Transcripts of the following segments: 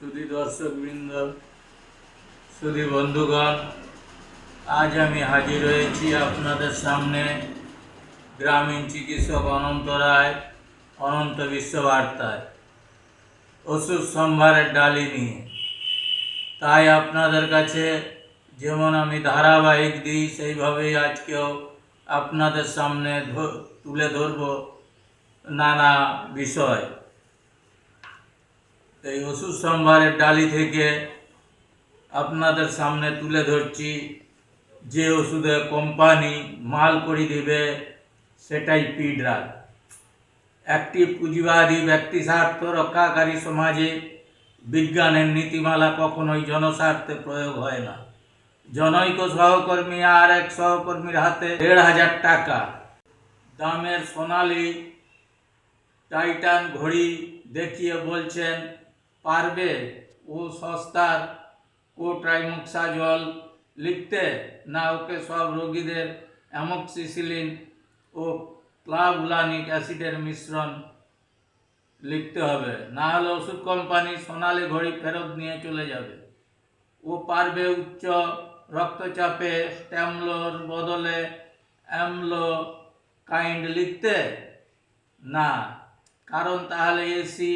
সুধী দর্শকবৃন্দ সুধী বন্ধুগণ, আজ আমি হাজির হয়েছি আপনাদের সামনে গ্রামীণ চিকিৎসক অনন্ত রায় অনন্ত বিশ্ববার্তায়। ওষুধ সম্ভারের ডালি নিয়ে। তাই আপনাদের কাছে যেমন আমি ধারাবাহিক দিই, সেইভাবেই আজকেও আপনাদের সামনে তুলে ধরব নানা বিষয়। এই ওষুধ সম্ভারের ডালি থেকে আপনাদের সামনে তুলে ধরছি। যে ওষুধে কোম্পানি মাল করে দিবে, সেটাই পি ড্রাগ একটি পুঁজিবাদী ব্যক্তি স্বার্থ রক্ষাকারী সমাজে বিজ্ঞানের নীতিমালা কখনোই জনস্বার্থে প্রয়োগ হয় না। জনৈক সহকর্মী আর এক সহকর্মীর হাতে দেড় হাজার টাকা। দামের সোনালি টাইটান ঘড়ি দেখিয়ে বলছেন পারবে ও সস্তার ও ট্রাইমক্সাজল লিখতে, না ওকে সব রোগীদের অ্যামক্সিসিলিন ও ক্লাভুলানিক অ্যাসিডের মিশ্রণ লিখতে হবে। না হলে ওষুধ কোম্পানি সোনালি ঘড়ি ফেরত নিয়ে চলে যাবে। ও পারবে উচ্চ রক্তচাপে স্ট্যামলোর বদলে অ্যামলো কাইন্ড লিখতে? না। কারণ তাহলে এসি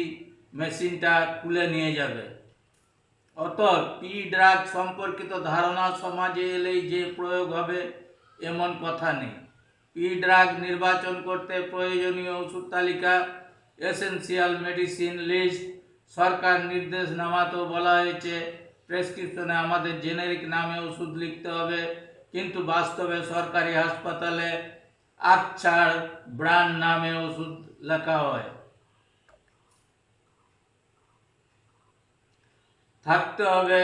মেশিনটা খুলে নিয়ে যাবে। অত পি ড্রাগ সম্পর্কিত ধারণা সমাজে এলেই যে প্রয়োগ হবে, এমন কথা নেই। পি ড্রাগ নির্বাচন করতে প্রয়োজনীয় ওষুধ তালিকা, এসেনশিয়াল মেডিসিন লিস্ট, সরকার নির্দেশনামাতেও বলা হয়েছে, প্রেসক্রিপশনে আমাদের জেনেরিক নামে ওষুধ লিখতে হবে, কিন্তু বাস্তবে সরকারি হাসপাতালে আকছাড় ব্র্যান্ড নামে ওষুধ লেখা হয়। থাকতে হবে।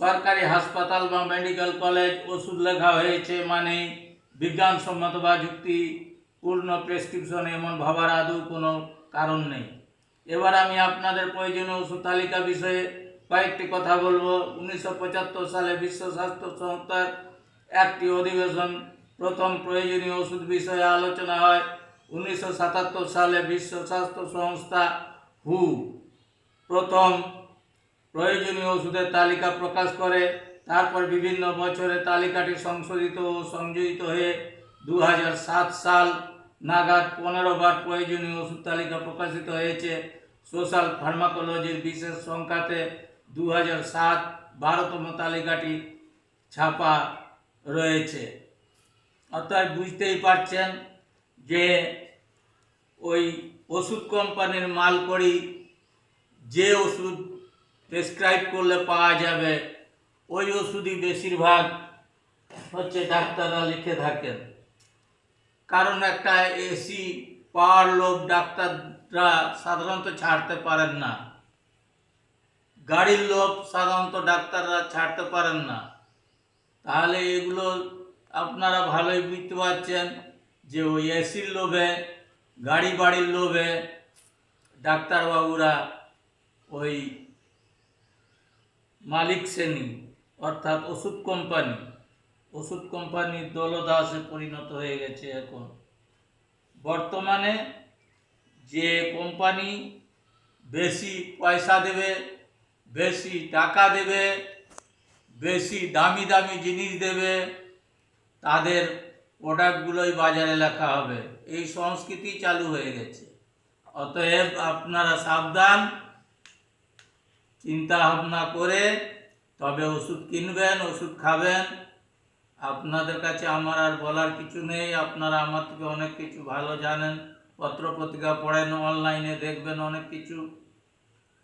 সরকারি হাসপাতাল বা মেডিকেল কলেজ ওষুধ লেখা হয়েছে মানে বিজ্ঞানসম্মত বা যুক্তিপূর্ণ প্রেসক্রিপশন এমন ভাবার আদৌ কোনো কারণ নেই। এবার আমি আপনাদের প্রয়োজনীয় ওষুধ তালিকা বিষয়ে কয়েকটি কথা বলব। উনিশশো পঁচাত্তর সালে বিশ্ব স্বাস্থ্য সংস্থার একটি অধিবেশন প্রথম প্রয়োজনীয় ওষুধ বিষয়ে আলোচনা হয়। উনিশশো সাতাত্তর সালে বিশ্ব স্বাস্থ্য সংস্থা হু প্রথম প্রয়োজনীয় ওষুধের তালিকা প্রকাশ করে, তারপর বিভিন্ন বছরে তালিকাটি সংশোধিত ও সংযোজিত হয়ে দু হাজার সাত সাল নাগাদ পনেরো বার প্রয়োজনীয় ওষুধ তালিকা প্রকাশিত হয়েছে। সোশ্যাল ফার্মাকোলজির বিশেষ সংখ্যাতে দু হাজার সাত বারোতম তালিকাটি ছাপা রয়েছে। অর্থাৎ বুঝতেই পারছেন যে ওই ওষুধ কোম্পানির মাল করি যে ওষুধ প্রেসক্রাইব করলে পাওয়া যাবে। ওই ওষুধই বেশিরভাগ হচ্ছে ডাক্তাররা লিখে থাকেন। কারণ একটা এসি পাওয়ার লোভ ডাক্তাররা সাধারণত ছাড়তে পারেন না। গাড়ির লোভ সাধারণত ডাক্তাররা ছাড়তে পারেন না। তাহলে এগুলো আপনারা ভালোই বুঝতে পারছেন যে ওই এসির লোভে, গাড়ি বাড়ির লোভে ডাক্তারবাবুরা ওই মালিক শ্রেণি, অর্থাৎ ওষুধ কোম্পানি। ওষুধ কোম্পানির দলদাসে পরিণত হয়ে গেছে এখন। বর্তমানে যে কোম্পানি বেশি পয়সা দেবে, বেশি টাকা দেবে, বেশি দামি দামি জিনিস দেবে, তাদের প্রোডাক্টগুলোই বাজারে লেখা হবে। এই সংস্কৃতি চালু হয়ে গেছে। অতএব আপনারা সাবধান। চিন্তা ভাবনা করে তবে ওষুধ কিনবেন, ওষুধ খাবেন। আপনাদের কাছে আমার আর বলার কিছু নেই। আপনারা আমার থেকে অনেক কিছু ভালো জানেন। পত্র পত্রিকা পড়েন, অনলাইনে দেখবেন অনেক কিছু।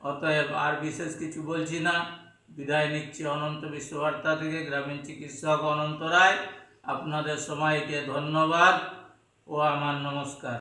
অতএব আর বিশেষ কিছু বলছি না। বিদায় নিচ্ছি অনন্ত বিশ্ববার্তা থেকে। গ্রামীণ চিকিৎসক অনন্ত রায়, আপনাদের সময়কে ধন্যবাদ ও আমার নমস্কার।